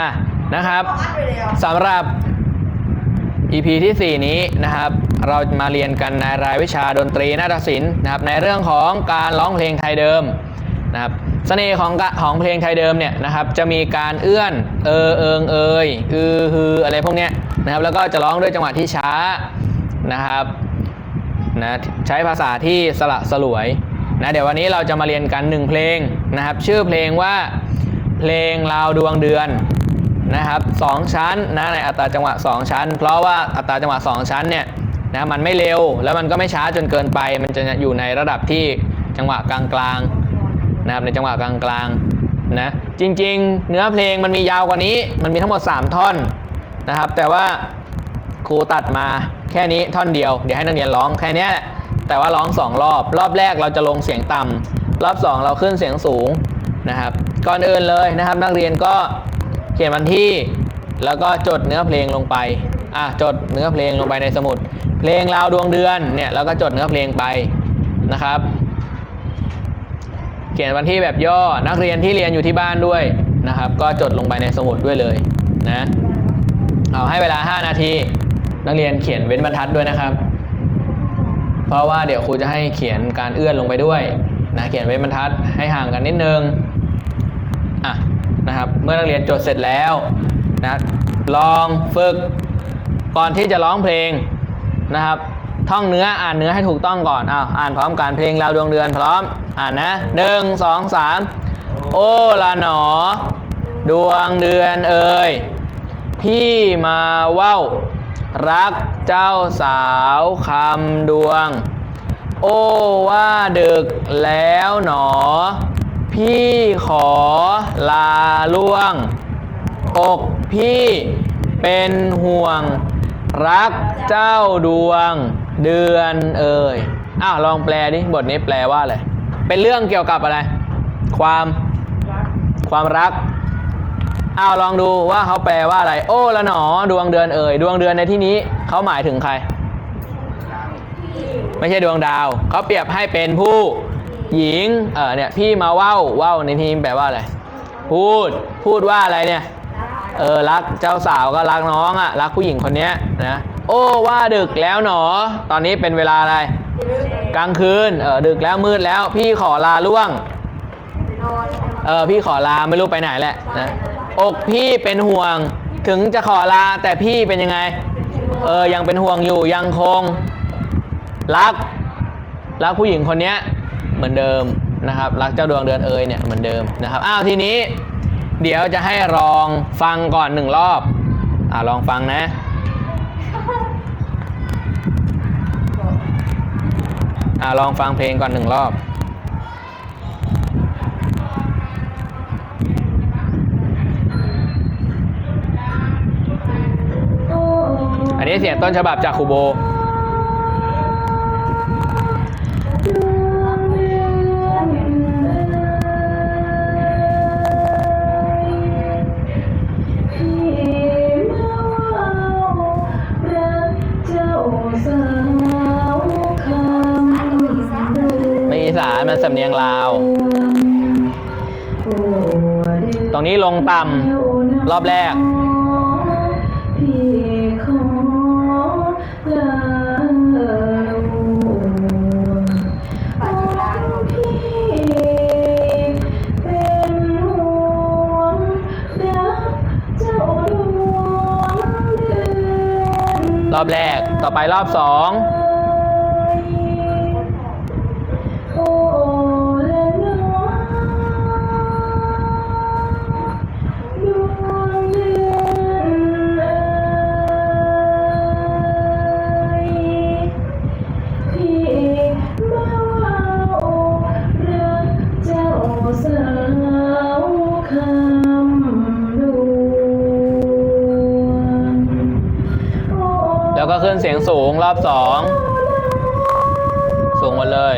อะนะครับอัดไปแล้วสำหรับ EP ที่ 4 นี้นะครับ เรามาเรียนกันในรายวิชาดนตรีนาฏศิลป์นะครับ ในเรื่องของการร้องเพลงไทยเดิมนะครับเสน่ห์ของกะของเพลงไทยเดิมเนี่ยนะครับ จะมีการเอื้อนเออเอิงเอยอือฮืออะไรพวกเนี้ยนะครับ แล้วก็จะร้องด้วยจังหวะที่ช้านะครับนะใช้ภาษาที่สละสลวยนะเดี๋ยววันนี้เราจะมาเรียนกันหนึ่งเพลงนะครับ ชื่อเพลงว่าเพลงลาวดวงเดือน นะครับสองชั้นนะในอัตราจังหวะ 2 ชั้น เพราะว่าอัตราจังหวะ 2 ชั้นเนี่ยนะมันไม่เร็วแล้วมันก็ไม่ช้าจนเกินไป มันจะอยู่ในระดับที่จังหวะกลางๆนะครับในจังหวะกลางๆนะจริงๆ เนื้อเพลงมันมียาวกว่านี้ มันมีทั้งหมด 3 ท่อนนะครับ แต่ว่าครูตัดมาแค่นี้ท่อนเดียว เดี๋ยวให้นักเรียนร้องแค่นี้แต่ว่าร้อง 2 รอบ รอบแรกเราจะลงเสียงต่ำรอบ 2 เราขึ้นเสียงสูงนะครับ ก่อนอื่นเลยนะครับ นักเรียนก็ ขียนวันที่ แล้วก็จดเนื้อเพลงลงไป อะจดเนื้อเพลงลงไปในสมุด เพลงราวดวงเดือนเนี่ยแล้วก็จดเนื้อเพลงไปนะครับ เขียนวันที่แบบย่อนักเรียนที่เรียนอยู่ที่บ้านด้วยนะครับ ก็จดลงไปในสมุดด้วยเลยนะเอาให้เวลา 5 นาที นักเรียนเขียนเว้นบรรทัดด้วยนะครับ เพราะว่าเดี๋ยวครูจะให้เขียนการเอื้อนลงไปด้วยนะเขียนเว้นบรรทัดให้ห่างกันนิดนึง นะครับ เมื่อนักเรียนจดเสร็จแล้วนะลองฝึกก่อนที่จะร้องเพลงนะครับ ท่องเนื้ออ่านเนื้อให้ถูกต้องก่อนอ้าวอ่านพร้อมกันเพลงราวดวงเดือนพร้อมอ่านนะหนึ่งสองสามโอละหนอ ดวงเดือนเอ่ยพี่มาเว้า รักเจ้าสาวคำดวง โอ้ว่าดึกแล้วหนอ พี่ขอลาล่วง อกพี่เป็นห่วง รักเจ้าดวง เดือนเอ่ยอ้าวลองแปลดิบทนี้แปลว่าอะไรเป็นเรื่องเกี่ยวกับอะไร ความความรักอ้าวลองดูว่าเขาแปลว่าอะไร โอ้ละหนอ ดวงเดือนเอ่ยดวงเดือนในที่นี้เขาหมายถึงใคร ไม่ใช่ดวงดาวเขาเปรียบให้เป็นผู้ หญิงเออเนี่ยพี่มาว้าเว้าวในที่นี้แปลว่าอะไรพูดพูดว่าอะไรเนี่ยเออรักเจ้าสาวก็รักน้องอะ่ะรักผู้หญิงคนเนี้ยนะโอ้ว่าดึกแล้วหนอ ตอนนี้เป็นเวลาอะไร กลางคืนเออดึกแล้วมืดแล้วพี่ขอลาล่วงเออพี่ขอลาไม่รู้ไปไหนแหละนะอกพี่เป็นห่วงถึงจะขอลาแต่พี่เป็นยังไงเออยังเป็นห่วงอยู่ยังคง รัก รักผู้หญิงคนเนี้ย เหมือนเดิมนะครับ รักเจ้าดวงเดือนเอยเนี่ยเหมือนเดิมนะครับอ้าวทีนี้ เดี๋ยวจะให้ลองฟังก่อนหนึ่งรอบอ่าลองฟังนะอ่าลองฟังเพลงก่อนหนึ่งรอบอันนี้เสียงต้นฉบับจากครูโบ มันสำเนียงลาว ตรงนี้ลงต่ำรอบแรก รอบแรก ต่อไปรอบสอง เสียงสูงรอบสองสูงหมดเลย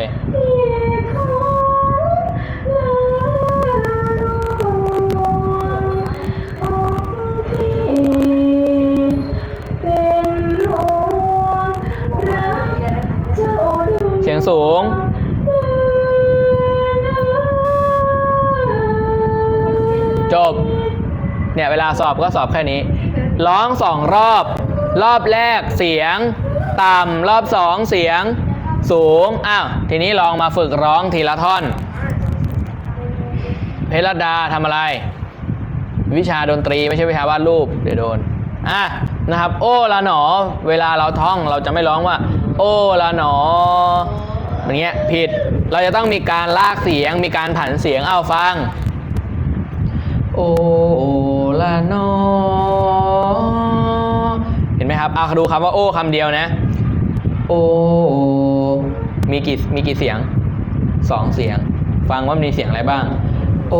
เสียงสูง จบ เนี่ย เวลาสอบก็สอบแค่นี้ ร้องสองรอบ รอบแรกเสียง ต่ำรอบสองเสียงสูง อ้าว ทีนี้ลองมาฝึกร้องทีละท่อน เพชรดาทำอะไร วิชาดนตรีไม่ใช่วิชาวาดรูป เดี๋ยวโดน อะ นะครับ โอ้ละหนอ เวลาเราท่องเราจะไม่ร้องว่า โอ้ละหนอ อย่างเงี้ยผิด เราจะต้องมีการลากเสียง มีการผันเสียง เอาฟัง โอละหนอ นไหมครับเอาดูคำว่าโอ้คำเดียวนะ โอมีกี่มีกี่เสียงสองเสียง ฟังว่ามีเสียงอะไรบ้าง โอ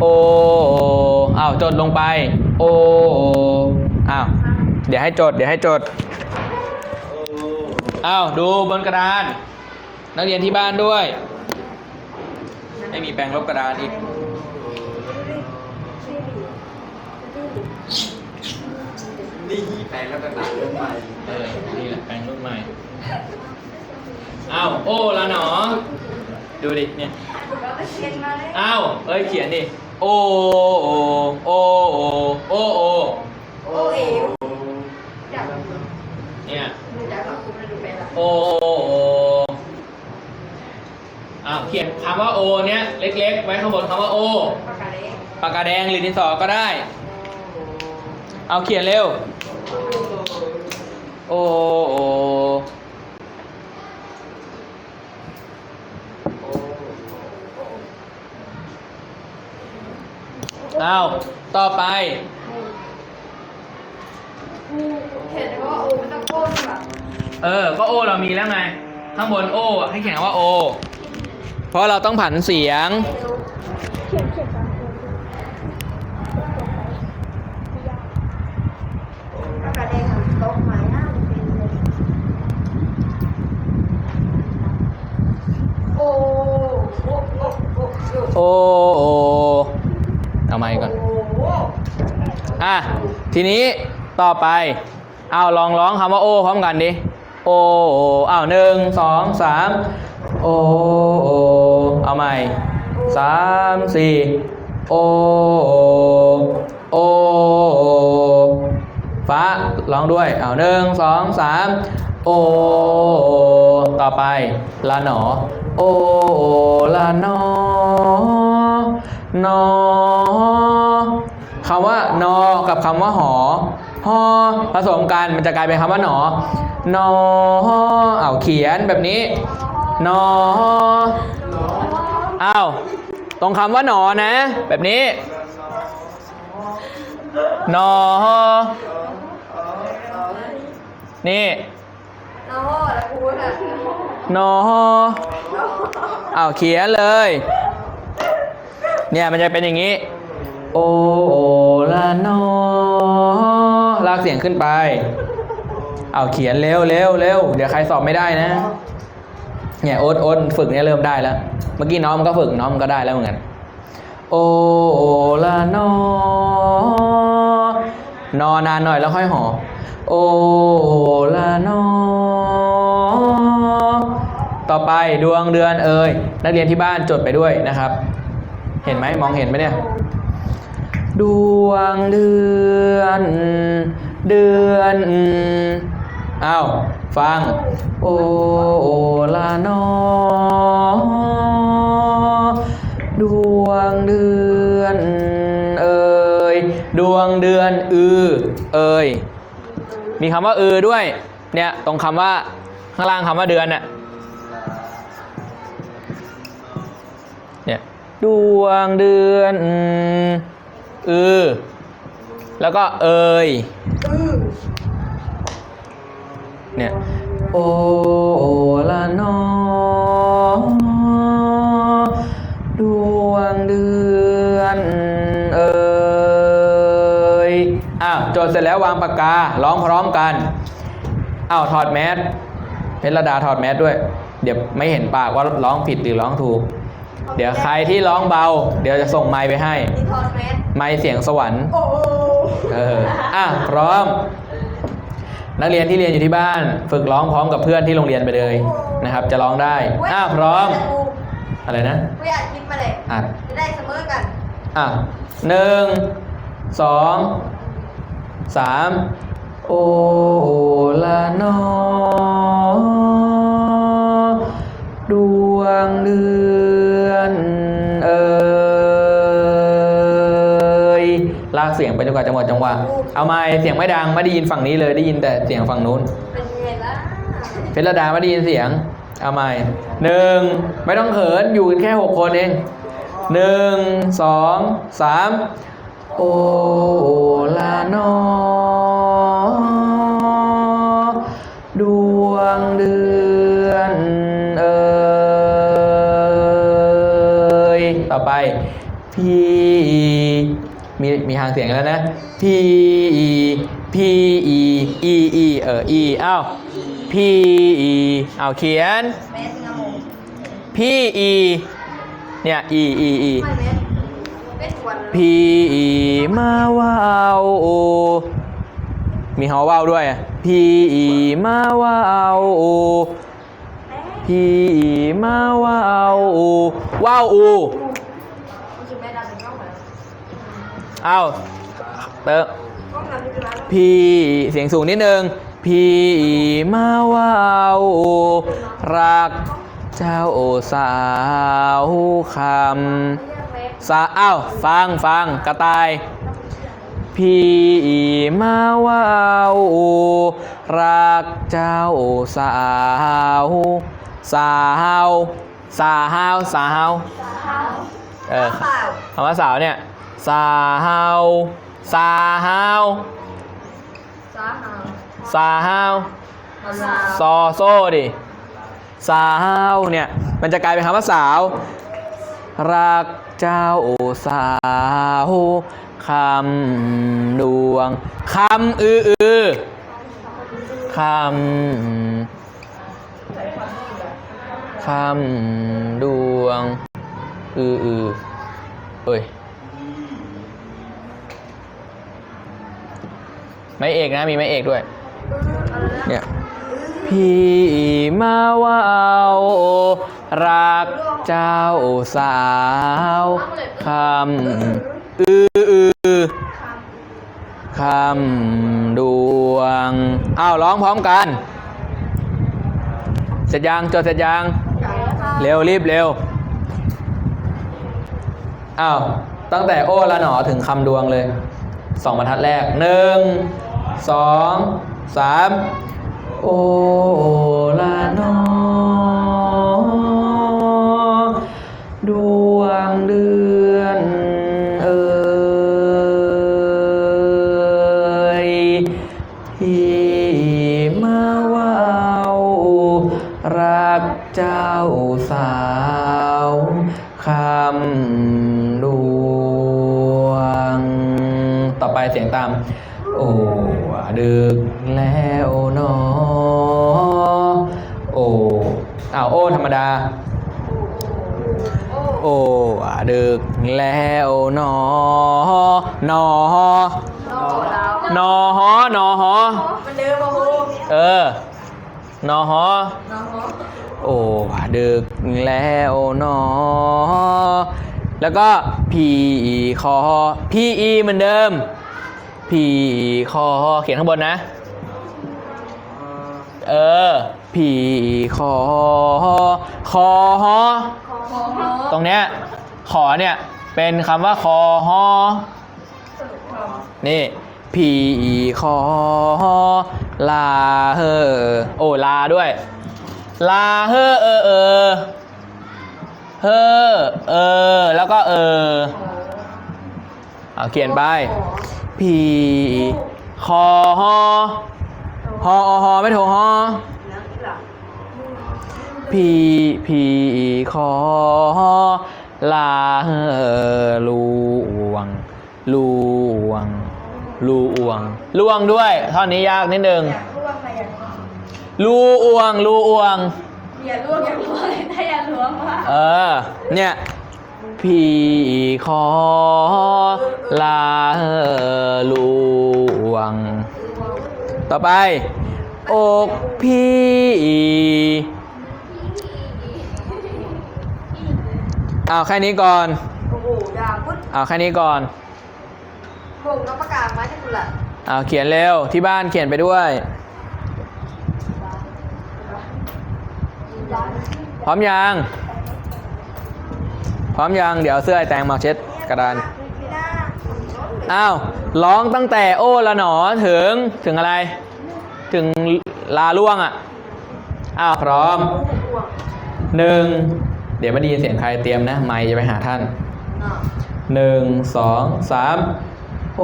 โออ้าวจดลงไป โออ้าวเดี๋ยวให้จด เดี๋ยวให้จดอ้าวดูบนกระดาน นักเรียนที่บ้านด้วย ไม่มีแปรงลบกระดานอีก นี่แปลงแล้วก็ตัดเรื่องใหม่เออ นี่แหละแปรงรุ่นใหม่ อ้าว โอ้ละหนอ ดูดิ เนี่ย เราไปเชียนมาเลยอ้าว เอ้ย เขียนดิ โอ โอ โอ โอ โอ โอ โอ้เอ๋วอยากเนี่ยอยากรับคุณมาดูไปละโอ โอ โอ อ้าว เขียนคำว่าโอ เนี้ยเล็กๆ ไว้ข้างบนคำว่าโอ ปากกาเล็กปากกาแดงหรือดินสอก็ได้ เอาเขียนเร็ว โอโอเอาต่อไปเห็นเลยว่าโอ้ไม่ต้องโก้แบบเออ ก็โอเรามีแล้วไง ข้างบนโออะให้เขียนคำว่าโอ เพราะเราต้องผันเสียงปากกาแดงมันตกหมายหน้ามันเป็นเลยโอ้โอ้โอ้โอ้โอ้ โอ โอ เอาไม้ก่อน โอ้โห อะ ทีนี้ต่อไปเอาลองร้องคำว่าโอพร้อมกันดิโอโออ้าหนึ่งสองสามโอโอเอาใหม่สามสี่โอโอฟ้าร้องด้วยเอาหนึ่งสองสามโอต่อไปละหนอโอละนอนอ คำว่านอ กับคำว่าหอหอผสมกันมันจะกลายเป็นคำว่าหนอ นอเอาเขียนแบบนี้ นอเอาตรงคำว่าหนอนะ แบบนี้ นอ นี่นองแล้วกูน่ะนอาเขียนเลย เนี่ยมันจะเป็นอย่างนี้ โอโอละนอลากเสียงขึ้นไป เอาเขียนเร็วเร็วเร็วเดี๋ยวใครสอบไม่ได้นะเนี่ยโอ๊ตโอ๊ตฝึกเนี่ยเริ่มได้แล้ว เมื่อกี้น้องมันก็ฝึกน้องมันก็ได้แล้วเหมือนกันโอโอละนอนอนานหน่อยแล้วค่อยหอ โอละนอ ต่อไปดวงเดือนเอ่ยนักเรียนที่บ้านจดไปด้วยนะครับ เห็นไหมมองเห็นไหมเนี่ย ดวงเดือน เดือนอ้าวฟัง โอละนอดวงเดือน เอ่ยดวงเดือนอือเอ่ยมีคำว่าอือด้วย เนี่ยตรงคำว่าข้างล่างคำว่าเดือนน่ะเนี่ยดวงเดือน อือ แล้วก็เอยเนี่ย โอละนอดวงเดือนเอยอ้าวจดเสร็จแล้ววางปากกา ร้องพร้อมกัน อ้าวถอดแมสเพชรดาถอดแมสด้วย เดี๋ยวไม่เห็นปากว่าร้องผิดหรือร้องถูก เดี๋ยวใครที่ร้องเบา เดี๋ยวจะส่งไมค์ไปให้นี่ทอนเมสไมค์เสียงสวรรค์ โอ้เออ อะ พร้อม นักเรียนที่เรียนอยู่ที่บ้าน ฝึกร้องพร้อมกับเพื่อนที่โรงเรียนไปเลยนะครับ จะร้องได้ อะ พร้อม อะไรนะกูอยากคิดมาเลยอะจะได้เสมอกัน อะหนึ่งสองสามโอละนอดวงเดือน เอ่ยลากเสียงไปจนกว่าจะหมดจังหวะ เอาไม้เสียงไม่ดังไม่ได้ยินฝั่งนี้เลยได้ยินแต่เสียงฝั่งนู้นเป็นไงล่ะเพชรดาไม่ได้ยินเสียง เอาใหม่หนึ่งไม่ต้องเขินอยู่กันแค่หกคนเองหนึ่งสองสามโอลาน มีมีหางเสียงแล้วนะ P E P E E E เออ E อ้าว P E เอาเขียน P E เนี่ย E E E P E มาว้าวโอมีฮาว้าวด้วย P E มาว้าวโอ P E มาว้าวโอว้าวโอแม่ดำเป็นกล้องเหรอ อ้าวเตอะกล้องดำคือร้านพี่เสียงสูงนิดนึง พี่มาว่าวรักเจ้าสาวคำสาอ้าวฟังฟังกระต่าย พี่มาว่าวรักเจ้าสาวสาวสาวสาวเออเปล่าคำว่าสาวเนี่ย สาวสาวสาหาสาวสาซอโซ่ดิสาวเนี่ยมันจะกลายเป็นคำว่าสาว รักเจ้าสาวคำดวงคำอืออือคำคำดวงอืออือเอ้ย ไม่เอกนะมีไม่เอกด้วย เนี่ยพี่มาว่ารักเจ้าสาวคำอืออือคำดวงอ้าวร้องพร้อมกัน เสร็จยังจดเสร็จยัง เร็วรีบเร็วอ้าวตั้งแต่โอ้ละหนอถึงคำดวงเลยสองบรรทัดแรกหนึ่ง สองสามโอละหนดวงเดือนเอ่ยที่มาว่ารักเจ้าสาวคำดวง ต่อไปเสียงตาม ดึกแล้วเนอโออ้าวโอธรรมดา โอ้ดึกแล้วนอนอโน่ดาวนอฮอนอฮอมันเดิมมาโหเออนอฮอน้อโอ้ดึกแล้วนอแล้วก็พีคอพีอีเหมือนเดิม พีคอเขียนข้างบนนะ เออ พีคอคอฮอขอโหตรงเนี้ยขอเนี่ย เป็นคำว่าคอฮอนี่ผีคอลาเฮอโอ้ลาด้วย ลาเฮอเออเออเฮอเออ แล้วก็เออเอาเขียนไป ผีคอฮอฮอฮอไม่โทรฮอนักอีหล่ะพีพีขอลาลวงลวงลวงลวงด้วยท่อนนี้ยากนิดนึงอยากร่วงอะไรอย่างนี้ลูอวงลูอวงอย่าร่วงอย่าร่วงถ้าอย่าร่วงว่าเออเนี่ย พี่ขอลาลวง ต่อไป อกพี่อ้าวแค่นี้ก่อน โอ้โหด่าพุทธเอาแค่นี้ก่อนบุกน้องประกาศมาที่คุณละเอาเขียนเร็ว ที่บ้านเขียนไปด้วย พร้อมยัง พร้อมยัง เดี๋ยวเอาเสื้อไอ้แตงมาเช็ดกระดานไม่ได้อ้าว ร้องตั้งแต่โอ้ละหนอถึงถึงอะไร ถึงลาล่วงอะ อ้าว พร้อม หนึ่ง เดี๋ยวไม่ได้ยินเสียงใครเตรียมนะ ไม่จะไปหาท่านอะหนึ่ง สอง สาม โอ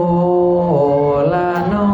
ละนอ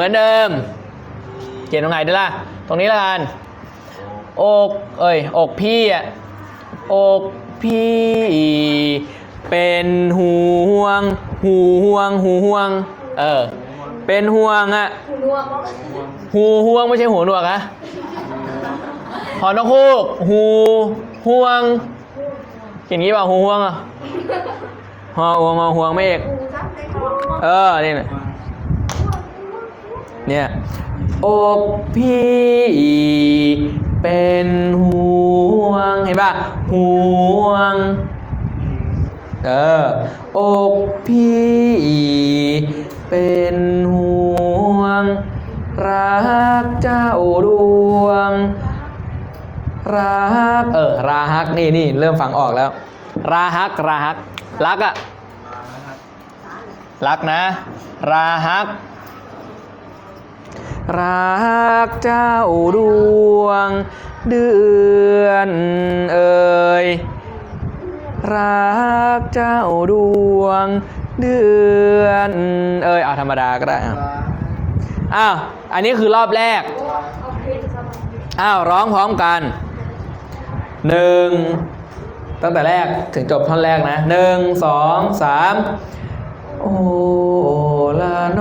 มือนเดิม เขียนตรงไหนดีล่ะ ตรงนี้ละกันอกเอ้ยอกพี่อะอกพี่เป็นห่วงหูห่วงหูห่วง เออ เป็นห่วงอะคุณนัวงหูห่วงไม่ใช่หูหนวกอะหอนกฮูกหูห่วงเขียนงี้เปล่าหูห่วงอะหอห่วงหอห่วงไม่เอกกูซักในคอเออ นี่นะ เนี่ยอกพี่เป็นห่วงเห็นปะห่วงเอออกพี่เป็นห่วง รักเจ้าดวง รักเออราฮักนี่นี่เริ่มฟังออกแล้ว ราฮักราฮักรักอะรักนะ ราฮัก รักเจ้าดวงเดือนเอ่ยรักเจ้าดวงเดือนเอ่ยเอาธรรมดาก็ได้อะอ้าวอันนี้คือรอบแรกเอ้าวร้องพร้อมกันหนึ่งตั้งแต่แรกถึงจบท่อนแรกนะหนึ่งสองสามโอละน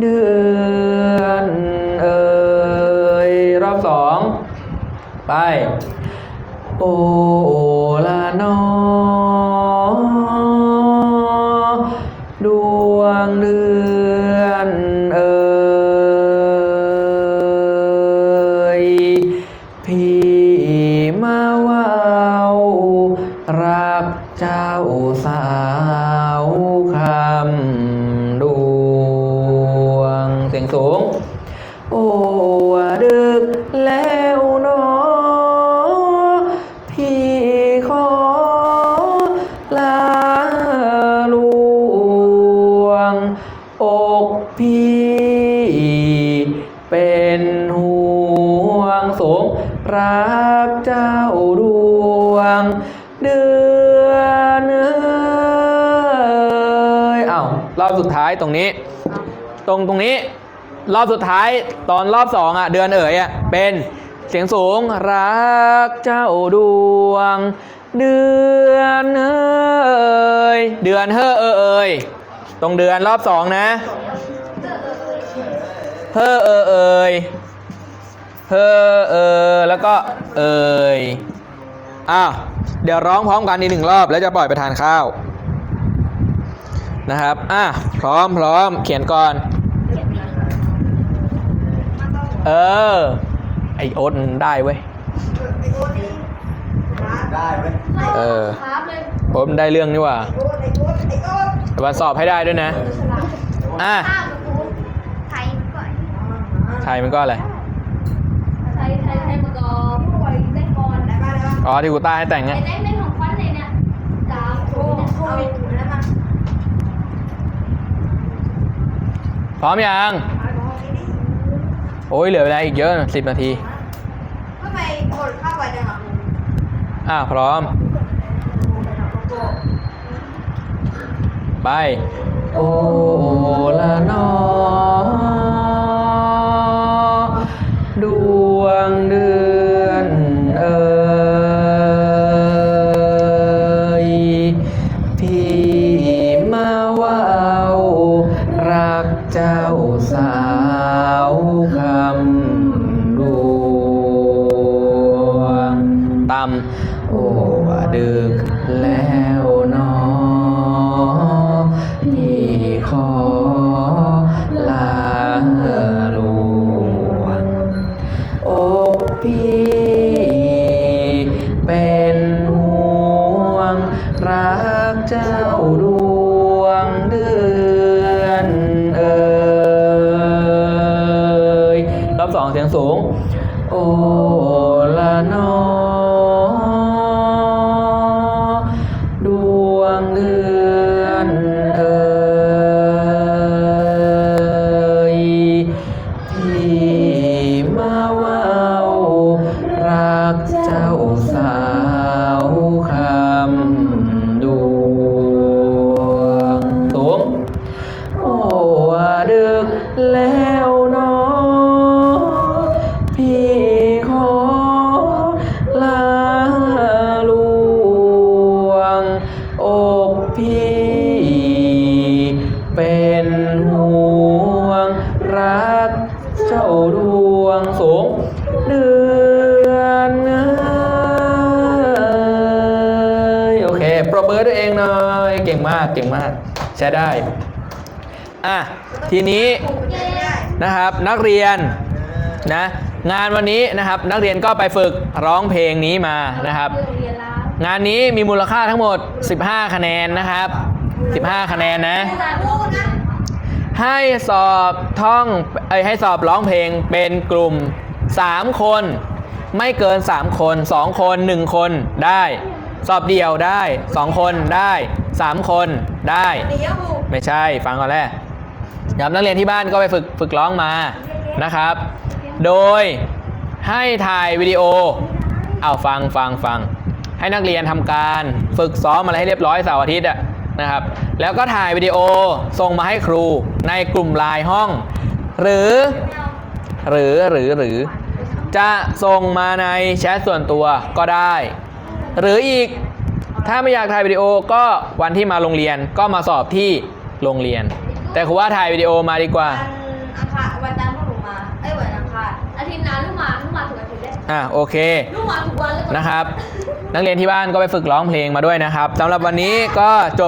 เดือนเอ่ยรอบสองไป โอลาโน อกพี่เป็นห่วงสงรักเจ้าดวงเดือนเอยเอ้ารอบสุดท้ายตรงนี้ ตรงตรงนี้ รอบสุดท้ายตอนรอบสองอะเดือนเอ๋ยอะเป็นเสียงสูงรักเจ้าดวง เดือนเอ๋ยเดือนเฮ้อเออเอ๋ย ตรงเดือนรอบสองนะ เฮ้อเออเอ๋ยเฮ้อเออแล้วก็เอ๋ยอ้าวเดี๋ยวร้องพร้อมกันอีกหนึ่งรอบแล้วจะปล่อยไปทานข้าว นะครับ อะพร้อมพร้อมเขียนก่อน เออ ไอโอ๊ตมันได้เว้ยไอ้โอ๊ตนี่นะได้ไหมเออครับเลยโอ๊ตมันได้เรื่องนี่หว่า ไอ้โอ๊ตไอ้โอ๊ตไอ้โอ๊ตแต่ว่าสอบให้ได้ด้วยนะ อะข้ามกับกูไทยก่อนไทยมันก็อะไรไทยไทยไทยมากอพวกไอ้ได้ก่อนได้ป่ะได้ป่ะอ๋อที่กูต้าให้แต่งไงไอ้ได้เล่นของควันเลยเนี่ยดาวโอ้โหเอาแล้วมาพร้อมยังเอาของนี้ดิโอ้ยเหลือเวลาอีกเยอะสิบนาทีทำไมกดเข้าไปจังอะอะพร้อม ไป โอละนอ โก่งมากเก่งมาก ใช้ได้อะทีนี้นะครับนักเรียนนะงานวันนี้นะครับนักเรียนก็ไปฝึกร้องเพลงนี้มานะครับ งานนี้มีมูลค่าทั้งหมด 15 คะแนนนะครับ 15 คะแนนนะให้สอบท่องเอ้ยให้สอบร้องเพลงเป็นกลุ่ม 3 คน ไม่เกิน 3 คน 2 คน 1 คนได้ สอบเดี่ยวได้ 2 คนได้ 3 คนได้ไม่ใช่ฟังก่อนแรกย้ำนักเรียนที่บ้านก็ไปฝึกฝึกร้องมานะครับ โดยให้ถ่ายวิดีโอเอาฟังฟังฟังให้นักเรียนทำการฝึกซ้อมอะไรให้เรียบร้อยเสาร์อาทิตย์อะนะครับ แล้วก็ถ่ายวิดีโอส่งมาให้ครูในกลุ่มไลน์ห้อง หรือ หรือหรือหรือ จะส่งมาในแชทส่วนตัวก็ได้ หรืออีก ถ้าไม่อยากถ่ายวิดีโอก็วันที่มาโรงเรียนก็มาสอบที่โรงเรียน แต่ครูว่าถ่ายวิดีโอมาดีกว่า วันอังคารวันจันทร์พวกหนูมา เอ้ยวันอังคารอาทิตย์หน้าลูกมาลูกมาถึงอาทิตย์แรกอะโอเค ลูกมาทุกวันแล้วก็นะครับ นักเรียนที่บ้านก็ไปฝึกร้องเพลงมาด้วยนะครับสำหรับวันนี้ก็จบ